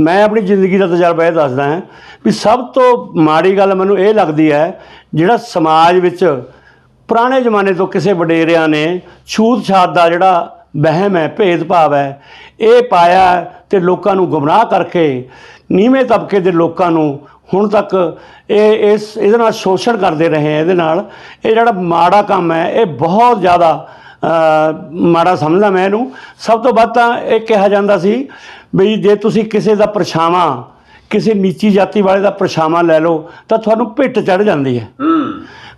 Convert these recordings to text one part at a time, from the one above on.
ਮੈਂ ਆਪਣੀ ਜ਼ਿੰਦਗੀ ਦਾ ਤਜਰਬਾ ਇਹ ਦੱਸਦਾ ਹਾਂ ਵੀ ਸਭ ਤੋਂ ਮਾੜੀ ਗੱਲ ਮੈਨੂੰ ਇਹ ਲੱਗਦੀ ਹੈ, ਜਿਹੜਾ ਸਮਾਜ ਵਿੱਚ ਪੁਰਾਣੇ ਜ਼ਮਾਨੇ ਤੋਂ ਕਿਸੇ ਵਡੇਰਿਆਂ ਨੇ ਛੂਤ ਛਾਤ ਦਾ ਜਿਹੜਾ ਵਹਿਮ ਹੈ, ਭੇਦਭਾਵ ਹੈ, ਇਹ ਪਾਇਆ ਤੇ ਲੋਕਾਂ ਨੂੰ ਗੁੰਮਰਾਹ ਕਰਕੇ, ਨੀਵੇਂ ਤਬਕੇ ਦੇ ਲੋਕਾਂ ਨੂੰ ਹੁਣ ਤੱਕ ਇਹ, ਇਸ, ਇਹਦੇ ਨਾਲ ਸ਼ੋਸ਼ਣ ਕਰਦੇ ਰਹੇ ਹੈ, ਇਹਦੇ ਨਾਲ ਇਹ ਜਿਹੜਾ ਮਾੜਾ ਕੰਮ ਹੈ, ਇਹ ਬਹੁਤ ਜ਼ਿਆਦਾ ਮਾੜਾ ਸਮਝਦਾ ਮੈਂ ਇਹਨੂੰ। ਸਭ ਤੋਂ ਵੱਧ ਤਾਂ ਇਹ ਕਿਹਾ ਜਾਂਦਾ ਸੀ ਵੀ ਜੇ ਤੁਸੀਂ ਕਿਸੇ ਦਾ ਪਰਛਾਵਾਂ ਕਿਸੇ ਨੀਚੀ ਜਾਤੀ ਵਾਲੇ ਦਾ ਪਰਛਾਵਾਂ ਲੈ ਲਓ ਤਾਂ ਤੁਹਾਨੂੰ ਭਿੱਟ ਚੜ ਜਾਂਦੀ ਹੈ।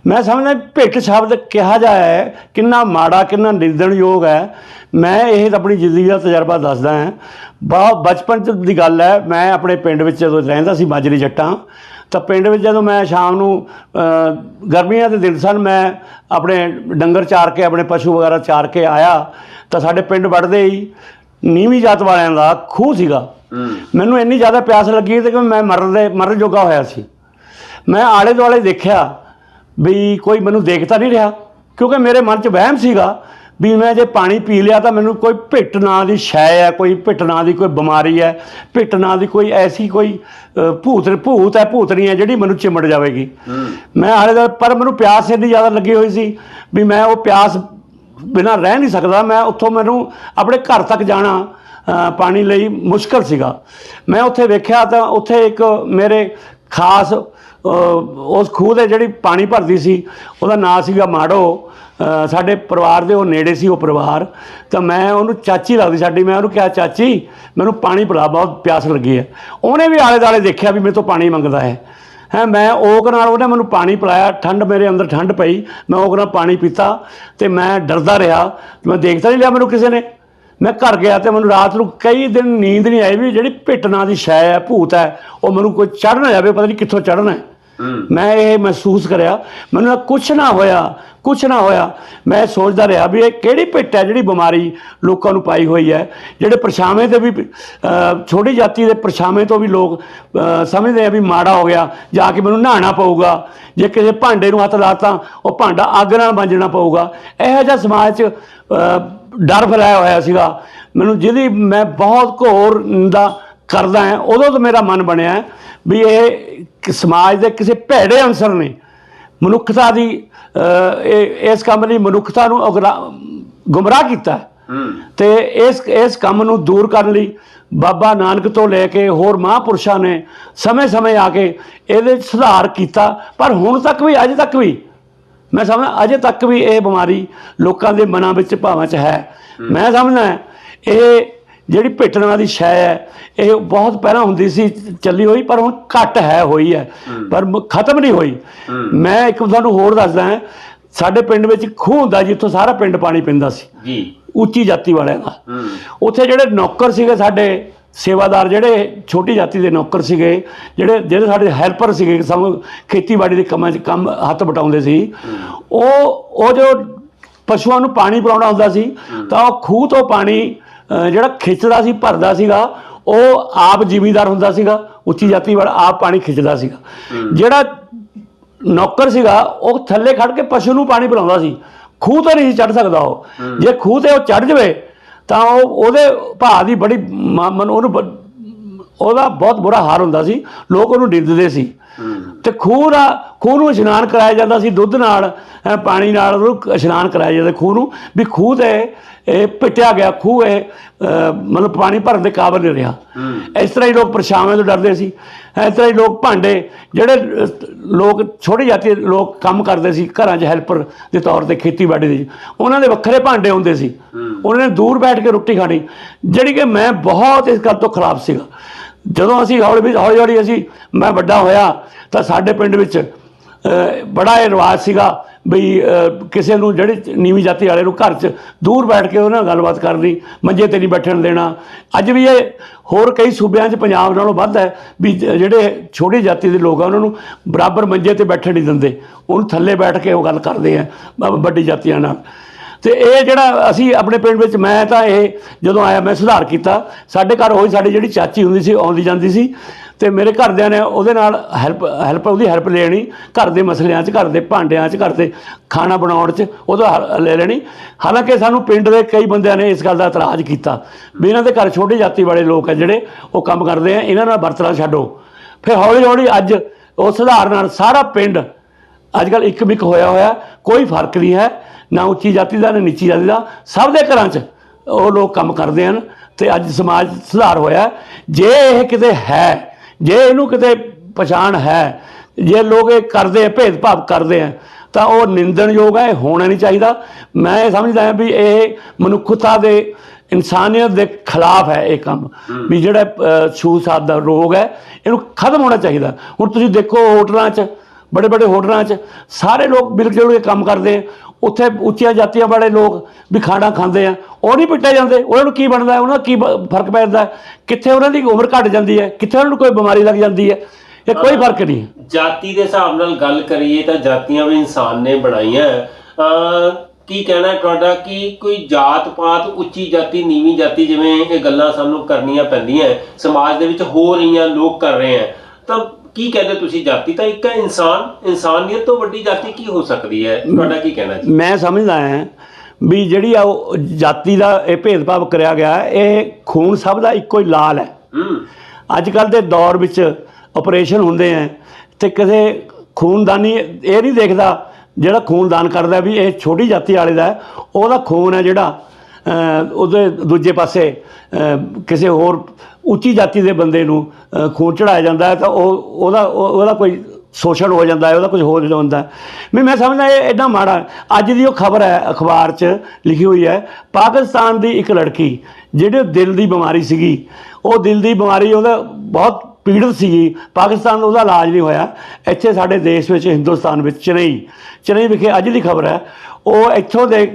ਮੈਂ ਸਮਝਦਾ ਭਿੱਟ ਸ਼ਬਦ ਕਿਹਾ ਜਾਇਆ ਹੈ ਕਿੰਨਾ ਮਾੜਾ ਕਿੰਨਾ ਨਿੰਦਣਯੋਗ ਹੈ। ਮੈਂ ਇਹ ਆਪਣੀ ਜ਼ਿੰਦਗੀ ਦਾ ਤਜਰਬਾ ਦੱਸਦਾ ਹਾਂ। ਬਹੁਤ ਬਚਪਨ ਚ ਦੀ ਗੱਲ ਹੈ ਮੈਂ ਆਪਣੇ ਪਿੰਡ ਵਿੱਚ ਜਦੋਂ ਰਹਿੰਦਾ ਸੀ ਮਾਜਰੀ ਜੱਟਾਂ ਤਾਂ ਪਿੰਡ ਵਿੱਚ ਜਦੋਂ ਮੈਂ ਸ਼ਾਮ ਨੂੰ ਗਰਮੀਆਂ ਦੇ ਦਿਨ ਸਨ ਮੈਂ ਆਪਣੇ ਡੰਗਰ ਚਾਰ ਕੇ ਆਪਣੇ ਪਸ਼ੂ ਵਗੈਰਾ ਚਾਰ ਕੇ ਆਇਆ ਤਾਂ ਸਾਡੇ ਪਿੰਡ ਵੜਦੇ ਹੀ ਨੀਵੀਂ ਜਾਤ ਵਾਲਿਆਂ ਦਾ ਖੂਹ ਸੀਗਾ। ਮੈਨੂੰ ਇੰਨੀ ਜ਼ਿਆਦਾ ਪਿਆਸ ਲੱਗੀ ਤੇ ਕਿ ਮੈਂ ਮਰਨ ਦੇ ਮਰਨ ਜੋਗਾ ਹੋਇਆ ਸੀ। ਮੈਂ ਆਲੇ ਦੁਆਲੇ ਦੇਖਿਆ ਵੀ ਕੋਈ ਮੈਨੂੰ ਦੇਖਦਾ ਨਹੀਂ ਰਿਹਾ ਕਿਉਂਕਿ ਮੇਰੇ ਮਨ 'ਚ ਵਹਿਮ ਸੀਗਾ ਵੀ ਮੈਂ ਜੇ ਪਾਣੀ ਪੀ ਲਿਆ ਤਾਂ ਮੈਨੂੰ ਕੋਈ ਭਿੱਟ ਨਾਂ ਦੀ ਸ਼ੈ ਹੈ ਕੋਈ ਭਿੱਟ ਨਾਂ ਦੀ ਕੋਈ ਬਿਮਾਰੀ ਹੈ ਭਿੱਟ ਨਾਂ ਦੀ ਕੋਈ ਐਸੀ ਕੋਈ ਭੂਤ ਭੂਤ ਹੈ ਭੂਤਣੀ ਹੈ ਜਿਹੜੀ ਮੈਨੂੰ ਚਿਮੜ ਜਾਵੇਗੀ। ਮੈਂ ਆਲੇ ਦਾ ਪਰ ਮੈਨੂੰ ਪਿਆਸ ਇੰਨੀ ਜ਼ਿਆਦਾ ਲੱਗੀ ਹੋਈ ਸੀ ਵੀ ਮੈਂ ਉਹ ਪਿਆਸ ਬਿਨਾਂ ਰਹਿ ਨਹੀਂ ਸਕਦਾ ਮੈਂ ਉੱਥੋਂ ਮੈਨੂੰ ਆਪਣੇ ਘਰ ਤੱਕ ਜਾਣਾ ਪਾਣੀ ਲਈ ਮੁਸ਼ਕਲ ਸੀਗਾ। ਮੈਂ ਉੱਥੇ ਵੇਖਿਆ ਤਾਂ ਉੱਥੇ ਇੱਕ ਮੇਰੇ ਖਾਸ ਉਸ ਖੂਹ ਦੇ ਜਿਹੜੀ ਪਾਣੀ ਭਰਦੀ ਸੀ ਉਹਦਾ ਨਾਂ ਸੀਗਾ ਮਾੜੋ। ਸਾਡੇ ਪਰਿਵਾਰ ਦੇ ਉਹ ਨੇੜੇ ਸੀ ਉਹ ਪਰਿਵਾਰ, ਤਾਂ ਮੈਂ ਉਹਨੂੰ ਚਾਚੀ ਲੱਗਦੀ ਸਾਡੀ, ਮੈਂ ਉਹਨੂੰ ਕਿਹਾ, ਚਾਚੀ, ਮੈਨੂੰ ਪਾਣੀ ਪਿਲਾ, ਬਹੁਤ ਪਿਆਸ ਲੱਗੀ ਹੈ। ਉਹਨੇ ਵੀ ਆਲੇ ਦੁਆਲੇ ਦੇਖਿਆ ਵੀ ਮੇਰੇ ਤੋਂ ਪਾਣੀ ਮੰਗਦਾ ਹੈ। ਹੈ, ਮੈਂ ਓਕ ਨਾਲ ਉਹਨੇ ਮੈਨੂੰ ਪਾਣੀ ਪਿਲਾਇਆ, ਠੰਡ ਮੇਰੇ ਅੰਦਰ ਠੰਡ ਪਈ, ਮੈਂ ਓਕ ਨਾਲ ਪਾਣੀ ਪੀਤਾ ਤੇ ਮੈਂ ਡਰਦਾ ਰਿਹਾ, ਮੈਂ ਦੇਖਦਾ ਨਹੀਂ ਲਿਆ ਮੈਨੂੰ ਕਿਸੇ ਨੇ। ਮੈਂ ਘਰ ਗਿਆ ਤੇ ਮੈਨੂੰ ਰਾਤ ਨੂੰ ਕਈ ਦਿਨ ਨੀਂਦ ਨਹੀਂ ਆਈ ਵੀ ਜਿਹੜੀ ਭਿੱਟ ਨਾਂ ਦੀ ਸ਼ੈ ਹੈ, ਭੂਤ ਹੈ, ਉਹ ਮੈਨੂੰ ਕੋਈ ਚੜ੍ਹ ਨਾ ਜਾਵੇ, ਪਤਾ ਨਹੀਂ ਕਿੱਥੋਂ ਚੜ੍ਹਨਾ ਹੈ। ਮੈਂ ਇਹ ਮਹਿਸੂਸ ਕਰਿਆ, ਮੈਨੂੰ ਕੁਝ ਨਾ ਹੋਇਆ ਕੁਝ ਨਾ ਹੋਇਆ। ਮੈਂ ਸੋਚਦਾ ਰਿਹਾ ਵੀ ਇਹ ਕਿਹੜੀ ਭਿੱਟ ਹੈ ਜਿਹੜੀ ਬਿਮਾਰੀ ਲੋਕਾਂ ਨੂੰ ਪਾਈ ਹੋਈ ਹੈ, ਜਿਹੜੇ ਪਰਛਾਵੇਂ ਤੇ ਵੀ ਛੋਟੀ ਜਾਤੀ ਦੇ ਪਰਛਾਵੇਂ ਤੋਂ ਵੀ ਲੋਕ ਸਮਝਦੇ ਆ ਵੀ ਮਾੜਾ ਹੋ ਗਿਆ, ਜਾ ਕੇ ਮੈਨੂੰ ਨਹਾਉਣਾ ਪਊਗਾ। ਜੇ ਕਿਸੇ ਭਾਂਡੇ ਨੂੰ ਹੱਥ ਲਾਤਾ, ਉਹ ਭਾਂਡਾ ਅੱਗ ਨਾਲ ਮਾਂਜਣਾ ਪਊਗਾ। ਇਹੋ ਜਿਹਾ ਸਮਾਜ 'ਚ ਡਰ ਫੈਲਾਇਆ ਹੋਇਆ ਸੀਗਾ। ਮੈਨੂੰ ਜਿਹਦੀ ਮੈਂ ਬਹੁਤ ਘੋਰ ਦਾ ਕਰਦਾ ਹਾਂ ਉਦੋਂ ਤੋਂ ਮੇਰਾ ਮਨ ਬਣਿਆ ਵੀ ਇਹ ਸਮਾਜ ਦੇ ਕਿਸੇ ਭੈੜੇ ਅੰਸਰ ਨੇ ਮਨੁੱਖਤਾ ਦੀ ਇਸ ਕੰਮ ਲਈ ਮਨੁੱਖਤਾ ਨੂੰ ਗੁੰਮਰਾਹ ਕੀਤਾ ਤੇ ਇਸ ਇਸ ਕੰਮ ਨੂੰ ਦੂਰ ਕਰਨ ਲਈ ਬਾਬਾ ਨਾਨਕ ਤੋਂ ਲੈ ਕੇ ਹੋਰ ਮਹਾਂਪੁਰਸ਼ਾਂ ਨੇ ਸਮੇਂ-ਸਮੇਂ ਆ ਕੇ ਇਹਦੇ 'ਚ ਸੁਧਾਰ ਕੀਤਾ। ਪਰ ਹੁਣ ਤੱਕ ਵੀ ਅੱਜ ਤੱਕ ਵੀ ਮੈਂ ਸਮਝਦਾ ਅਜੇ ਤੱਕ ਵੀ ਇਹ ਬਿਮਾਰੀ ਲੋਕਾਂ ਦੇ ਮਨਾਂ ਵਿੱਚ ਭਾਵਾਂ 'ਚ ਹੈ। ਮੈਂ ਸਮਝਦਾ ਇਹ ਜਿਹੜੀ ਭਿੱਟਣਾ ਦੀ ਸ਼ੈ ਹੈ ਇਹ ਬਹੁਤ ਪਹਿਲਾਂ ਹੁੰਦੀ ਸੀ ਚੱਲੀ ਹੋਈ ਪਰ ਹੁਣ ਘੱਟ ਹੈ ਹੋਈ ਹੈ। ਪਰ ਖਤਮ ਨਹੀਂ ਹੋਈ। ਮੈਂ ਇੱਕ ਤੁਹਾਨੂੰ ਹੋਰ ਦੱਸਦਾ ਹਾਂ ਸਾਡੇ ਪਿੰਡ ਵਿੱਚ ਖੂਹ ਹੁੰਦਾ ਜਿੱਥੋਂ ਸਾਰਾ ਪਿੰਡ ਪਾਣੀ ਪੀਂਦਾ ਸੀ। ਜੀ। ਉੱਚੀ ਜਾਤੀ ਵਾਲਿਆਂ ਦਾ। ਉੱਥੇ ਜਿਹੜੇ ਨੌਕਰ ਸੀਗੇ ਸਾਡੇ ਸੇਵਾਦਾਰ ਜਿਹੜੇ ਛੋਟੀ ਜਾਤੀ ਦੇ ਨੌਕਰ ਸੀਗੇ ਜਿਹੜੇ ਜਿਹੜੇ ਸਾਡੇ ਹੈਲਪਰ ਸੀਗੇ ਸਮ ਖੇਤੀਬਾੜੀ ਦੇ ਕੰਮਾਂ 'ਚ ਕੰਮ ਹੱਥ ਬਟਾਉਂਦੇ ਸੀ ਉਹ ਉਹ ਜੋ ਪਸ਼ੂਆਂ ਨੂੰ ਪਾਣੀ ਪਿਲਾਉਣਾ ਹੁੰਦਾ ਸੀ ਤਾਂ ਉਹ ਖੂਹ ਤੋਂ ਪਾਣੀ ਜਿਹੜਾ ਖਿੱਚਦਾ ਸੀ ਭਰਦਾ ਸੀਗਾ ਉਹ ਆਪ ਜ਼ਿਮੀਂਦਾਰ ਹੁੰਦਾ ਸੀਗਾ ਉੱਚੀ ਜਾਤੀ ਵਾਲਾ ਆਪ ਪਾਣੀ ਖਿੱਚਦਾ ਸੀਗਾ। ਜਿਹੜਾ ਨੌਕਰ ਸੀਗਾ ਉਹ ਥੱਲੇ ਖੜ ਕੇ ਪਸ਼ੂ ਨੂੰ ਪਾਣੀ ਪਿਲਾਉਂਦਾ ਸੀ। ਖੂਹ ਤੋਂ ਨਹੀਂ ਚੜ ਸਕਦਾ ਉਹ। ਜੇ ਖੂਹ ਤੇ ਉਹ ਚੜ ਜਵੇ ਤਾਂ ਉਹ ਉਹਦੇ ਭਾਅ ਦੀ ਬੜੀ ਮਨ ਉਹਨੂੰ ਉਹਦਾ ਬਹੁਤ ਬੁਰਾ ਹਾਲ ਹੁੰਦਾ ਸੀ। ਲੋਕ ਉਹਨੂੰ ਡਿੱਦਦੇ ਸੀ। ਤੇ ਖੂਹ ਦਾ ਖੂਹ ਨੂੰ ਇਸ਼ਨਾਨ ਕਰਾਇਆ ਜਾਂਦਾ ਸੀ ਦੁੱਧ ਨਾਲ ਪਾਣੀ ਨਾਲ ਉਹਨੂੰ ਇਸ਼ਨਾਨ ਕਰਾਇਆ ਜਾਂਦਾ ਖੂਹ ਨੂੰ ਵੀ ਖੂਹ ਤੇ ਇਹ ਪਿੱਟਿਆ ਗਿਆ ਖੂਹ ਇਹ ਮਤਲਬ ਪਾਣੀ ਭਰਨ ਦੇ ਕਾਬਿਲ ਨਹੀਂ ਰਿਹਾ। ਇਸ ਤਰ੍ਹਾਂ ਹੀ ਲੋਕ ਪਰਛਾਵੇਂ ਤੋਂ ਡਰਦੇ ਸੀ। ਇਸ ਤਰ੍ਹਾਂ ਹੀ ਲੋਕ ਭਾਂਡੇ ਜਿਹੜੇ ਲੋਕ ਛੋਟੀ ਜਾਤੀ ਲੋਕ ਕੰਮ ਕਰਦੇ ਸੀ ਘਰਾਂ 'ਚ ਹੈਲਪਰ ਦੇ ਤੌਰ ਤੇ ਖੇਤੀਬਾੜੀ ਦੇ ਉਹਨਾਂ ਦੇ ਵੱਖਰੇ ਭਾਂਡੇ ਹੁੰਦੇ ਸੀ। ਉਹਨਾਂ ਨੇ ਦੂਰ ਬੈਠ ਕੇ ਰੋਟੀ ਖਾਣੀ। ਜਿਹੜੀ ਕਿ ਮੈਂ ਬਹੁਤ ਇਸ ਗੱਲ ਤੋਂ ਖਿਲਾਫ ਸੀਗਾ। ਜਦੋਂ ਅਸੀਂ ਹੌਲੀ ਵੀ ਹੌਲੀ ਹੌਲੀ ਅਸੀਂ, ਮੈਂ ਵੱਡਾ ਹੋਇਆ, ਤਾਂ ਸਾਡੇ ਪਿੰਡ ਵਿੱਚ ਬੜਾ ਇਹ ਰਿਵਾਜ ਸੀਗਾ ਵੀ ਕਿਸੇ ਨੂੰ ਜਿਹੜੇ ਨੀਵੀਂ ਜਾਤੀ ਵਾਲੇ ਨੂੰ ਘਰ 'ਚ ਦੂਰ ਬੈਠ ਕੇ ਉਹਨਾਂ ਨਾਲ ਗੱਲਬਾਤ ਕਰਨੀ ਮੰਜੇ ਤੇ ਨਹੀਂ ਬੈਠਣ ਦੇਣਾ। ਅੱਜ ਵੀ ਇਹ ਹੋਰ ਕਈ ਸੂਬਿਆਂ 'ਚ ਪੰਜਾਬ ਨਾਲੋਂ ਵੱਧ ਹੈ ਵੀ ਜਿਹੜੇ ਛੋਟੀ ਜਾਤੀ ਦੇ ਲੋਕ ਆ, ਉਹਨਾਂ ਨੂੰ ਬਰਾਬਰ ਮੰਜੇ ਤੇ ਬੈਠਣ ਨਹੀਂ ਦਿੰਦੇ। ਉਹਨੂੰ ਥੱਲੇ ਬੈਠ ਕੇ ਉਹ ਗੱਲ ਕਰਦੇ ਆ, ਵੱਡੀ ਜਾਤੀਆਂ ਨਾਲ। ਤੇ ਇਹ ਜਿਹੜਾ ਅਸੀਂ ਆਪਣੇ ਪਿੰਡ ਵਿੱਚ ਮੈਂ ਤਾਂ ਇਹ ਜਦੋਂ ਆਇਆ ਮੈਂ ਸੁਧਾਰ ਕੀਤਾ। ਸਾਡੇ ਘਰ ਹੋਈ ਸਾਡੀ ਜਿਹੜੀ ਚਾਚੀ ਹੁੰਦੀ ਸੀ ਆਉਂਦੀ ਜਾਂਦੀ ਸੀ। ਤੇ ਮੇਰੇ ਘਰਦਿਆਂ ਨੇ ਉਹਦੇ ਨਾਲ ਹੈਲਪ ਹੈਲਪ ਉਹਦੀ ਹੈਲਪ ਲੈਣੀ। ਘਰ ਦੇ ਮਸਲਿਆਂ 'ਚ, ਘਰ ਦੇ ਭਾਂਡਿਆਂ 'ਚ, ਘਰ ਦੇ ਖਾਣਾ ਬਣਾਉਣ 'ਚ ਉਹਦਾ ਲੈ ਲੈਣੀ। ਹਾਲਾਂਕਿ ਸਾਨੂੰ ਪਿੰਡ ਦੇ ਕਈ ਬੰਦਿਆਂ ਨੇ ਇਸ ਗੱਲ ਦਾ ਇਤਰਾਜ਼ ਕੀਤਾ ਵੀ ਇਹਨਾਂ ਦੇ ਘਰ ਛੋਟੀ ਜਾਤੀ ਵਾਲੇ ਲੋਕ ਆ ਜਿਹੜੇ, ਉਹ ਕੰਮ ਕਰਦੇ ਆ, ਇਹਨਾਂ ਨਾਲ ਵਰਤਣਾ ਛੱਡੋ। ਫਿਰ ਹੌਲੀ ਹੌਲੀ ਅੱਜ ਉਹ ਸੁਧਾਰ ਨਾਲ ਸਾਰਾ ਪਿੰਡ, ਅੱਜ ਕੱਲ ਇੱਕ ਮਿਕ ਹੋਇਆ ਹੋਇਆ, ਕੋਈ ਫ਼ਰਕ ਨਹੀਂ ਹੈ। ਨਾ ਉੱਚੀ ਜਾਤੀ ਦਾ ਨਾ ਨੀਚੀ ਜਾਤੀ ਦਾ ਸਭ ਦੇ ਘਰਾਂ 'ਚ ਉਹ ਲੋਕ ਕੰਮ ਕਰਦੇ ਹਨ ਤੇ ਅੱਜ ਸਮਾਜ ਸੁਧਾਰ ਹੋਇਆ ਜੇ ਇਹ ਕਿਤੇ ਹੈ ਜੇ ਇਹਨੂੰ ਕਿਤੇ ਪਛਾਣ ਹੈ ਜੇ ਲੋਕ ਇਹ ਕਰਦੇ ਆ ਭੇਦਭਾਵ ਕਰਦੇ ਆ ਤਾਂ ਉਹ ਨਿੰਦਣਯੋਗ ਹੈ ਹੋਣਾ ਨਹੀਂ ਚਾਹੀਦਾ। ਮੈਂ ਇਹ ਸਮਝਦਾ ਹਾਂ ਵੀ ਇਹ ਮਨੁੱਖਤਾ ਦੇ ਇਨਸਾਨੀਅਤ ਦੇ ਖਿਲਾਫ ਹੈ ਇਹ ਕੰਮ। ਵੀ ਜਿਹੜਾ ਛੂਤ-ਛਾਤ ਦਾ ਰੋਗ ਹੈ ਇਹਨੂੰ ਖਤਮ ਹੋਣਾ ਚਾਹੀਦਾ। ਹੁਣ ਤੁਸੀਂ ਦੇਖੋ ਹੋਟਲਾਂ 'ਚ ਬੜੇ ਬੜੇ ਹੋਟਲਾਂ 'ਚ ਸਾਰੇ ਲੋਕ ਮਿਲ ਜੁਲ ਕੇ ਕੰਮ ਕਰਦੇ ਆ। ਉੱਥੇ ਉੱਚੀਆਂ ਜਾਤੀਆਂ ਵਾਲੇ ਲੋਕ ਵੀ ਖਾਣਾ ਖਾਂਦੇ ਆ। ਉਹ ਨਹੀਂ ਪਿੱਟੇ ਜਾਂਦੇ। ਉਹਨਾਂ ਨੂੰ ਕੀ ਬਣਦਾ? ਉਹਨਾਂ ਕੀ ਫ਼ਰਕ ਪੈਂਦਾ ਕਿੱਥੇ ਉਹਨਾਂ ਦੀ ਉਮਰ ਘਟ ਜਾਂਦੀ ਹੈ? ਕਿੱਥੇ ਉਹਨਾਂ ਨੂੰ ਕੋਈ ਬਿਮਾਰੀ ਲੱਗ ਜਾਂਦੀ ਹੈ? ਇਹ ਕੋਈ ਫ਼ਰਕ ਨਹੀਂ ਜਾਤੀ ਦੇ ਹਿਸਾਬ ਨਾਲ ਗੱਲ ਕਰੀਏ ਤਾਂ ਜਾਤੀਆਂ ਵੀ ਇਨਸਾਨ ਨੇ ਬਣਾਈਆਂ। ਅ, ਕੀ ਕਹਿਣਾ ਤੁਹਾਡਾ? ਕਿ ਕੋਈ ਜਾਤ ਪਾਤ ਉੱਚੀ ਜਾਤੀ, ਨੀਵੀਂ ਜਾਤੀ ਜਿਵੇਂ ਇਹ ਗੱਲਾਂ ਸਾਨੂੰ ਕਰਨੀਆਂ ਪੈਂਦੀਆਂ ਸਮਾਜ ਦੇ ਵਿੱਚ ਹੋ ਰਹੀਆਂ ਲੋਕ ਕਰ ਰਹੇ ਹੈ। ਤਾਂ ਕੀ ਕਹਿੰਦੇ ਤੁਸੀਂ ਜਾਤੀ? ਤਾਂ ਇੱਕ ਹੈ ਇਨਸਾਨ ਇਨਸਾਨੀਅਤ ਤੋਂ ਵੱਡੀ ਜਾਤੀ ਕੀ ਹੋ ਸਕਦੀ ਹੈ? ਤੁਹਾਡਾ ਕੀ ਕਹਿਣਾ ਜੀ? ਮੈਂ ਸਮਝਦਾ ਹਾਂ ਵੀ ਜਿਹੜੀ ਆ ਉਹ ਜਾਤੀ ਦਾ ਇਹ ਭੇਦਭਾਵ ਕਰਿਆ ਗਿਆ ਇਹ ਖੂਨ ਸਭ ਦਾ ਇੱਕੋ ਹੀ ਲਾਲ ਹੈ। ਅੱਜ ਕੱਲ ਦੇ ਦੌਰ ਵਿੱਚ ਆਪਰੇਸ਼ਨ ਹੁੰਦੇ ਆ ਤੇ ਕਿਸੇ ਖੂਨਦਾਨੀ ਇਹ ਨਹੀਂ ਦੇਖਦਾ ਜਿਹੜਾ ਖੂਨਦਾਨ ਕਰਦਾ ਵੀ ਇਹ ਛੋਟੀ ਜਾਤੀ ਵਾਲੇ ਦਾ ਉਹਦਾ ਖੂਨ ਹੈ ਜਿਹੜਾ ਉਹਦੇ ਦੂਜੇ ਪਾਸੇ ਕਿਸੇ ਹੋਰ ਉੱਚੀ ਜਾਤੀ ਦੇ ਬੰਦੇ ਨੂੰ ਖੂਨ ਚੜਾਇਆ ਜਾਂਦਾ ਹੈ ਤਾਂ ਉਹ, ਉਹਦਾ ਉਹਦਾ ਕੋਈ ਸ਼ੋਸ਼ਣ ਹੋ ਜਾਂਦਾ ਹੈ, ਉਹਦਾ ਕੁਝ ਹੋਰ ਹੁੰਦਾ। ਹੈ ਵੀ ਮੈਂ ਸਮਝਦਾ ਇਹ ਐਡਾ ਮਾੜਾ ਅੱਜ ਦੀ ਉਹ ਖਬਰ ਹੈ, ਅਖਬਾਰ 'ਚ ਲਿਖੀ ਹੋਈ ਹੈ, ਪਾਕਿਸਤਾਨ ਦੀ ਇੱਕ ਲੜਕੀ ਜਿਹੜੇ ਦਿਲ ਦੀ ਬਿਮਾਰੀ ਸੀਗੀ, ਉਹ ਦਿਲ ਦੀ ਬਿਮਾਰੀ ਉਹਦਾ ਬਹੁਤ ਪੀੜਤ ਸੀਗੀ। ਪਾਕਿਸਤਾਨ ਉਹਦਾ ਇਲਾਜ ਨਹੀਂ ਹੋਇਆ। ਇੱਥੇ ਸਾਡੇ ਦੇਸ਼ ਵਿੱਚ, ਹਿੰਦੁਸਤਾਨ ਵਿੱਚ, ਚੇਨਈ ਚੇਨਈ ਵਿਖੇ ਅੱਜ ਦੀ ਖਬਰ ਹੈ। ਉਹ ਇੱਥੋਂ ਦੇ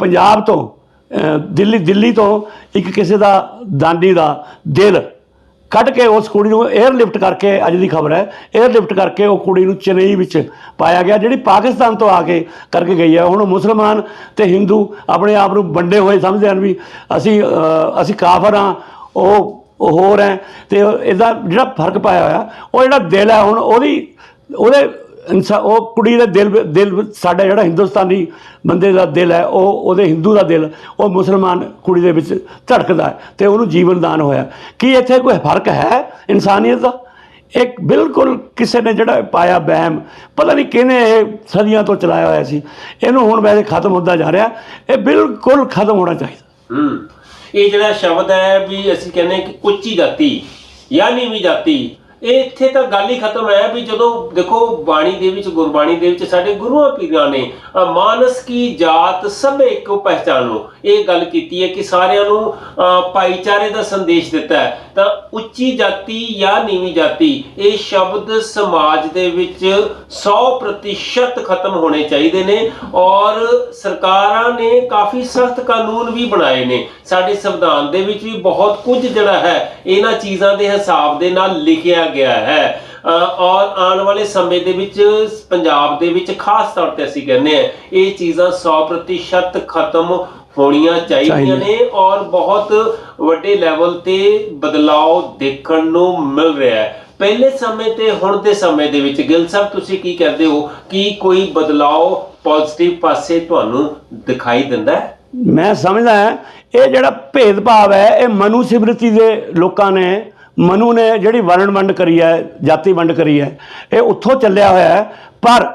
ਪੰਜਾਬ ਤੋਂ ਦਿੱਲੀ ਦਿੱਲੀ ਤੋਂ ਇੱਕ ਕਿਸੇ ਦਾ ਦਾਨੀ ਦਾ ਦਿਲ ਕੱਢ ਕੇ ਉਸ ਕੁੜੀ ਨੂੰ 에ਅਰਲਿਫਟ ਕਰਕੇ, ਅੱਜ ਦੀ ਖਬਰ ਹੈ 에ਅਰਲਿਫਟ ਕਰਕੇ ਉਹ ਕੁੜੀ ਨੂੰ ਚੇਨਈ ਵਿੱਚ ਪਾਇਆ ਗਿਆ, ਜਿਹੜੀ ਪਾਕਿਸਤਾਨ ਤੋਂ ਆ ਕੇ ਕਰਕੇ ਗਈ ਹੈ। ਹੁਣ ਮੁਸਲਮਾਨ ਤੇ ਹਿੰਦੂ ਆਪਣੇ ਆਪ ਨੂੰ ਵੰਡੇ ਹੋਏ ਸਮਝਦੇ ਹਨ ਵੀ ਅਸੀਂ ਅਸੀਂ ਕਾਫਰ ਹਾਂ, ਉਹ ਉਹ ਹੋਰ ਹੈ। ਤੇ ਇਹਦਾ ਜਿਹੜਾ ਫ਼ਰਕ ਪਾਇਆ ਹੋਇਆ, ਉਹ ਜਿਹੜਾ ਦਿਲ ਹੈ, ਹੁਣ ਉਹਦੀ, ਉਹਦੇ ਇਨਸਾ ਉਹ ਕੁੜੀ ਦਾ ਦਿਲ ਦਿਲ ਸਾਡਾ ਜਿਹੜਾ ਹਿੰਦੁਸਤਾਨੀ ਬੰਦੇ ਦਾ ਦਿਲ ਹੈ, ਉਹ ਉਹਦੇ ਹਿੰਦੂ ਦਾ ਦਿਲ, ਉਹ ਮੁਸਲਮਾਨ ਕੁੜੀ ਦੇ ਵਿੱਚ ਧੜਕਦਾ ਹੈ ਤੇ ਉਹਨੂੰ ਜੀਵਨ ਦਾਨ ਹੋਇਆ ਕੀ ਇੱਥੇ ਕੋਈ ਫ਼ਰਕ ਹੈ ਇਨਸਾਨੀਅਤ ਦਾ? ਇੱਕ ਬਿਲਕੁਲ ਕਿਸੇ ਨੇ ਜਿਹੜਾ ਪਾਇਆ ਵਹਿਮ, ਪਤਾ ਨਹੀਂ ਕਿਹਨੇ ਇਹ ਸਦੀਆਂ ਤੋਂ ਚਲਾਇਆ ਹੋਇਆ ਸੀ। ਇਹਨੂੰ ਹੁਣ ਵੈਸੇ ਖਤਮ ਹੁੰਦਾ ਜਾ ਰਿਹਾ, ਇਹ ਬਿਲਕੁਲ ਖਤਮ ਹੋਣਾ ਚਾਹੀਦਾ। ਹੂੰ, ਇਹ ਜਿਹੜਾ ਸ਼ਬਦ ਹੈ ਵੀ ਅਸੀਂ ਕਹਿੰਦੇ ਕਿ ਉੱਚੀ ਜਾਤੀ ਜਾਂ ਨੀਵੀਂ ਜਾਤੀ ਇਹ ਇੱਥੇ ਤਾਂ ਗੱਲ ਹੀ ਖਤਮ ਹੈ ਵੀ ਜਦੋਂ ਦੇਖੋ ਬਾਣੀ ਦੇ ਵਿੱਚ, ਗੁਰਬਾਣੀ ਦੇ ਵਿੱਚ ਸਾਡੇ ਗੁਰੂਆਂ ਪੀਰਾਂ ਨੇ ਮਾਨਸ ਕੀ ਜਾਤ ਸਭ ਇੱਕੋ ਪਹਿਚਾਨੋ ਇਹ ਗੱਲ ਕੀਤੀ ਹੈ ਕਿ ਸਾਰਿਆਂ ਨੂੰ ਭਾਈਚਾਰੇ ਦਾ ਸੰਦੇਸ਼ ਦਿੱਤਾ ਹੈ। ਤਾਂ ਉੱਚੀ ਜਾਤੀ ਜਾਂ ਨੀਵੀਂ ਜਾਤੀ ਇਹ ਸ਼ਬਦ ਸਮਾਜ ਦੇ ਵਿੱਚ 100% ਖਤਮ ਹੋਣੇ ਚਾਹੀਦੇ ਨੇ ਔਰ ਸਰਕਾਰਾਂ ਨੇ ਕਾਫੀ ਸਖਤ ਕਾਨੂੰਨ ਵੀ ਬਣਾਏ ਨੇ। ਸਾਡੇ ਸੰਵਿਧਾਨ ਦੇ ਵਿੱਚ ਵੀ ਬਹੁਤ ਕੁਝ ਜਿਹੜਾ ਹੈ ਇਹਨਾਂ ਚੀਜ਼ਾਂ ਦੇ ਹਿਸਾਬ ਦੇ ਨਾਲ ਲਿਖਿਆ ਗਿਆ ਹੈ। ਅ, ਔਰ ਆਉਣ ਵਾਲੇ ਸਮੇਂ ਦੇ ਵਿੱਚ ਪੰਜਾਬ ਦੇ ਵਿੱਚ ਖਾਸ ਤੌਰ ਤੇ ਅਸੀਂ ਕਹਿੰਦੇ ਆ ਇਹ ਚੀਜ਼ਾਂ 100% ਖਤਮ ਹੋਣੀਆਂ ਚਾਹੀਦੀਆਂ। ਨੇ ਔਰ ਬਹੁਤ ਵੱਡੇ ਲੈਵਲ ਤੇ ਬਦਲਾਅ ਦੇਖਣ ਨੂੰ ਮਿਲ ਰਿਹਾ ਹੈ। ਪਹਿਲੇ ਸਮੇਂ ਤੇ ਹੁਣ ਦੇ ਸਮੇਂ ਦੇ ਵਿੱਚ ਗਿਲ ਸਾਹਿਬ ਤੁਸੀਂ ਕੀ ਕਰਦੇ ਹੋ? ਕਿ ਕੋਈ ਬਦਲਾਅ ਪੋਜ਼ਿਟਿਵ ਪਾਸੇ ਤੁਹਾਨੂੰ ਦਿਖਾਈ ਦਿੰਦਾ ਹੈ? ਮੈਂ ਸਮਝਦਾ ਹਾਂ ਇਹ ਜਿਹੜਾ ਭੇਦਭਾਵ ਹੈ ਇਹ ਮਨੂ ਸਿਮਰਤੀ ਦੇ ਲੋਕਾਂ ਨੇ ਮਨੂ ਨੇ ਜਿਹੜੀ ਵਰਣ ਵੰਡ ਕਰੀ ਹੈ ਜਾਤੀ ਵੰਡ ਕਰੀ ਹੈ ਇਹ ਉੱਥੋਂ ਚੱਲਿਆ ਹੋਇਆ ਹੈ। ਪਰ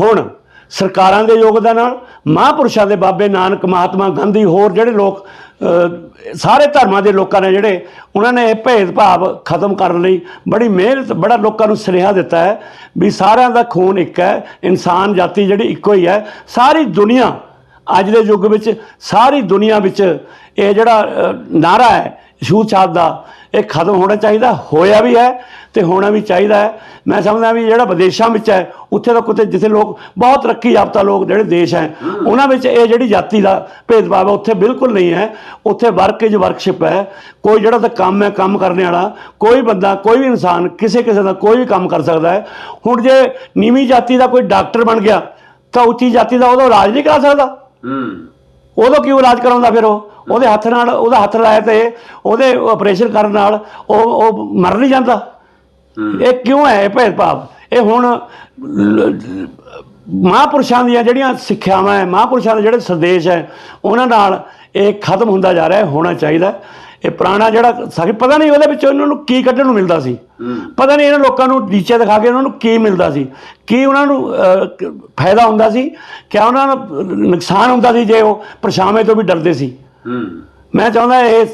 ਹੁਣ ਸਰਕਾਰਾਂ ਦੇ ਯੋਗਦਾਨ ਨਾਲ ਮਹਾਂਪੁਰਸ਼ਾਂ ਦੇ ਬਾਬੇ ਨਾਨਕ ਮਹਾਤਮਾ ਗਾਂਧੀ ਹੋਰ ਜਿਹੜੇ ਲੋਕ ਸਾਰੇ ਧਰਮਾਂ ਦੇ ਲੋਕਾਂ ਨੇ ਜਿਹੜੇ ਉਹਨਾਂ ਨੇ ਇਹ ਭੇਦਭਾਵ ਖਤਮ ਕਰਨ ਲਈ ਬੜੀ ਮਿਹਨਤ ਬੜਾ ਲੋਕਾਂ ਨੂੰ ਸੁਨੇਹਾ ਦਿੱਤਾ ਹੈ ਵੀ ਸਾਰਿਆਂ ਦਾ ਖੂਨ ਇੱਕ ਹੈ ਇਨਸਾਨ ਜਾਤੀ ਜਿਹੜੀ ਇੱਕੋ ਹੀ ਹੈ। ਸਾਰੀ ਦੁਨੀਆ ਅੱਜ ਦੇ ਯੁੱਗ ਵਿੱਚ ਸਾਰੀ ਦੁਨੀਆ ਵਿੱਚ ਇਹ ਜਿਹੜਾ ਅ, ਨਾਰਾ ਹੈ ਛੂਤ-ਛਾਤ ਦਾ ਇਹ ਖਤਮ ਹੋਣਾ ਚਾਹੀਦਾ, ਹੋਇਆ ਵੀ ਹੈ ਤੇ ਹੋਣਾ ਵੀ ਚਾਹੀਦਾ ਹੈ। ਮੈਂ ਸਮਝਦਾ ਵੀ ਜਿਹੜਾ ਵਿਦੇਸ਼ਾਂ ਵਿੱਚ ਹੈ, ਉੱਥੇ ਤਾਂ ਕਿਤੇ ਜਿੱਥੇ ਲੋਕ ਬਹੁਤ ਤਰੱਕੀ ਯਾਫਤਾ ਲੋਕ ਜਿਹੜੇ ਦੇਸ਼ ਹੈ, ਉਹਨਾਂ ਵਿੱਚ ਇਹ ਜਿਹੜੀ ਜਾਤੀ ਦਾ ਭੇਦਭਾਵ ਹੈ, ਉੱਥੇ ਬਿਲਕੁਲ ਨਹੀਂ ਹੈ। ਉੱਥੇ ਵਰਕ ਇਜ ਵਰਕਸ਼ਿਪ ਹੈ। ਕੋਈ ਜਿਹੜਾ ਤਾਂ ਕੰਮ ਹੈ, ਕੰਮ ਕਰਨ ਵਾਲਾ, ਕੋਈ ਬੰਦਾ, ਕੋਈ ਵੀ ਇਨਸਾਨ, ਕਿਸੇ ਕਿਸੇ ਦਾ ਕੋਈ ਵੀ ਕੰਮ ਕਰ ਸਕਦਾ ਹੈ। ਹੁਣ ਜੇ ਨੀਵੀਂ ਜਾਤੀ ਦਾ ਕੋਈ ਡਾਕਟਰ ਬਣ ਗਿਆ, ਤਾਂ ਉੱਚੀ ਜਾਤੀ ਦਾ ਉਹਦਾ ਇਲਾਜ ਨਹੀਂ ਕਰਾ ਸਕਦਾ। ਹੂੰ। ਉਦੋਂ ਕਿਉਂ ਇਲਾਜ ਕਰਾਉਂਦਾ ਫਿਰ ਉਹ? ਉਹਦੇ ਹੱਥ ਨਾਲ ਉਹਦਾ ਹੱਥ ਲਾਇਆ ਤੇ ਉਹਦੇ ਆਪਰੇਸ਼ਨ ਕਰਨ ਨਾਲ ਉਹ ਉਹ ਮਰ ਨਹੀਂ ਜਾਂਦਾ। ਇਹ ਕਿਉਂ ਹੈ ਇਹ ਭੇਦਭਾਵ? ਇਹ ਹੁਣ ਮਹਾਂਪੁਰਸ਼ਾਂ ਦੀਆਂ ਜਿਹੜੀਆਂ ਸਿੱਖਿਆਵਾਂ ਹੈ ਮਹਾਂਪੁਰਸ਼ਾਂ ਦੇ ਜਿਹੜੇ ਸੰਦੇਸ਼ ਹੈ ਉਹਨਾਂ ਨਾਲ ਇਹ ਖਤਮ ਹੁੰਦਾ ਜਾ ਰਿਹਾ ਹੋਣਾ ਚਾਹੀਦਾ। ਇਹ ਪੁਰਾਣਾ ਜਿਹੜਾ ਸਾਡੀ ਪਤਾ ਨਹੀਂ ਉਹਦੇ ਵਿੱਚ ਉਹਨਾਂ ਨੂੰ ਕੀ ਕੱਢਣ ਨੂੰ ਮਿਲਦਾ ਸੀ। ਪਤਾ ਨਹੀਂ ਇਹਨਾਂ ਲੋਕਾਂ ਨੂੰ ਨੀਚੇ ਦਿਖਾ ਕੇ ਉਹਨਾਂ ਨੂੰ ਕੀ ਮਿਲਦਾ ਸੀ। ਕੀ ਉਹਨਾਂ ਨੂੰ ਫਾਇਦਾ ਹੁੰਦਾ ਸੀ? ਕਿਆ ਉਹਨਾਂ ਨੂੰ ਨੁਕਸਾਨ ਹੁੰਦਾ ਸੀ ਜੇ ਉਹ ਪਰਛਾਵੇਂ ਤੋਂ ਵੀ ਡਰਦੇ ਸੀ? ਮੈਂ ਚਾਹੁੰਦਾ ਇਹ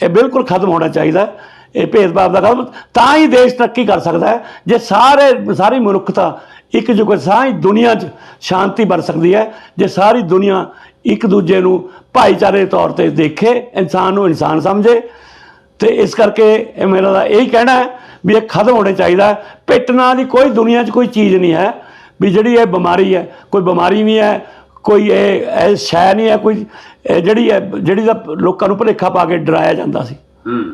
ਇਹ ਬਿਲਕੁਲ ਖਤਮ ਹੋਣਾ ਚਾਹੀਦਾ। ਇਹ ਭੇਦਭਾਵ ਦਾ ਖਤਮ ਤਾਂ ਹੀ ਦੇਸ਼ ਤਰੱਕੀ ਕਰ ਸਕਦਾ ਹੈ, ਜੇ ਸਾਰੇ, ਸਾਰੀ ਮਨੁੱਖਤਾ ਇੱਕ ਜੁਗ, ਸਾਰੀ ਦੁਨੀਆ 'ਚ ਸ਼ਾਂਤੀ ਬਰ ਸਕਦੀ ਹੈ, ਜੇ ਸਾਰੀ ਦੁਨੀਆ ਇੱਕ ਦੂਜੇ ਨੂੰ ਭਾਈਚਾਰੇ ਦੇ ਤੌਰ ਤੇ ਦੇਖੇ, ਇਨਸਾਨ ਨੂੰ ਇਨਸਾਨ ਸਮਝੇ, ਤੇ ਇਸ ਕਰਕੇ ਇਹ ਮੇਰਾ ਦਾ ਇਹੀ ਕਹਿਣਾ ਹੈ ਵੀ ਇਹ ਖਤਮ ਹੋਣਾ ਚਾਹੀਦਾ ਹੈ। ਨਾਂ ਦੀ ਕੋਈ ਦੁਨੀਆ 'ਚ ਕੋਈ ਚੀਜ਼ ਨਹੀਂ ਹੈ ਵੀ ਜਿਹੜੀ ਇਹ ਬਿਮਾਰੀ ਹੈ, ਕੋਈ ਬਿਮਾਰੀ ਨਹੀਂ ਹੈ, ਕੋਈ ਇਹ ਇਹ ਸ਼ੈ ਨਹੀਂ ਹੈ, ਕੋਈ ਜਿਹੜੀ ਹੈ, ਜਿਹੜੀ ਦਾ ਲੋਕਾਂ ਨੂੰ ਭੁਲੇਖਾ ਪਾ ਕੇ ਡਰਾਇਆ ਜਾਂਦਾ ਸੀ ਹੂੰ